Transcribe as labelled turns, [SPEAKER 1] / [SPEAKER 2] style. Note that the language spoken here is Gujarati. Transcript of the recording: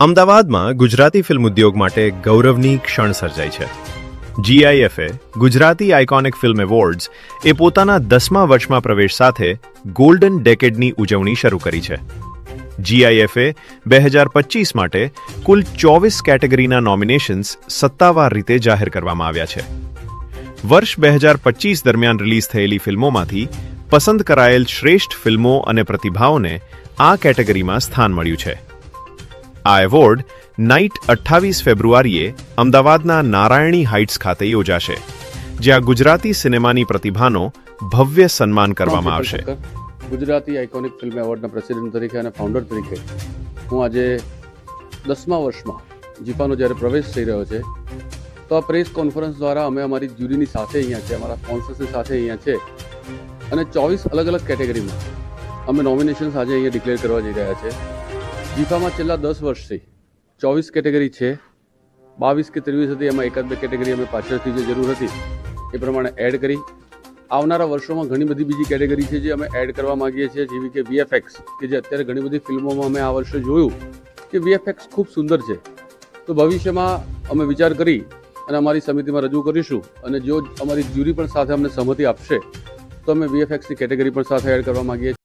[SPEAKER 1] અમદાવાદમાં ગુજરાતી ફિલ્મ ઉદ્યોગ માટે ગૌરવની ક્ષણ સર્જાઈ છે. GIFA Gujarati iconic film awards એ પોતાના દસમા વર્ષમાં પ્રવેશ સાથે ગોલ્ડન ડેકેડની ઉજવણી શરૂ કરી છે. જીઆઈએફએ બે હજાર પચીસ માટે કુલ ચોવીસ કેટેગરીના નોમિનેશન્સ સત્તાવાર રીતે જાહેર કરવામાં આવ્યા છે. વર્ષ બે હજાર પચીસ દરમિયાન રિલીઝ થયેલી ફિલ્મોમાંથી પસંદ કરાયેલ શ્રેષ્ઠ ફિલ્મો અને પ્રતિભાઓને આ કેટેગરીમાં સ્થાન મળ્યું છે. આ એવોર્ડ નાઇટ અઠ્ઠાવીસ ફેબ્રુઆરીએ અમદાવાદના નારાયણી હાઇટ્સ ખાતે યોજાશે જ્યાં ગુજરાતી સિનેમાની પ્રતિભાનો ભવ્ય સન્માન કરવામાં આવશે.
[SPEAKER 2] ગુજરાતી આઇકોનિક ફિલ્મ એવોર્ડના પ્રેસિડેન્ટ તરીકે અને ફાઉન્ડર તરીકે હું આજે દસમા વર્ષમાં જીપાનો જ્યારે પ્રવેશ થઈ રહ્યો છે તો આ પ્રેસ કોન્ફરન્સ દ્વારા અમે અમારી જ્યુરીની સાથે અહીંયા છે અમારા સ્પોન્સર્સની સાથે અહીંયા છે અને ચોવીસ અલગ અલગ કેટેગરીમાં અમે નોમિનેશન્સ આજે અહીંયા ડિક્લેર કરવા જઈ રહ્યા છે. જીફામાં છેલ્લા દસ વર્ષથી ચોવીસ કેટેગરી છે, બાવીસ કે ત્રેવીસ હતી, એમાં એકાદ બે કેટેગરી અમે પાછળથી જે જરૂર હતી, એ પ્રમાણે એડ કરી. આવનારા વર્ષોમાં ઘણી બધી બીજી કેટેગરી છે જે અમે એડ કરવા માગીએ છીએ, જેવી કે વીએફએક્સ, કે જે અત્યારે ઘણી બધી ફિલ્મોમાં અમે આ વર્ષે જોયું કે વીએફએક્સ ખૂબ સુંદર છે. તો ભવિષ્યમાં અમે વિચાર કરી અને અમારી સમિતિમાં રજૂ કરીશું અને જો અમારી જ્યુરી પણ સાથે અમને સહમતિ આપશે, તો અમે વીએફએક્સની કેટેગરી પણ સાથે એડ કરવા માંગીએ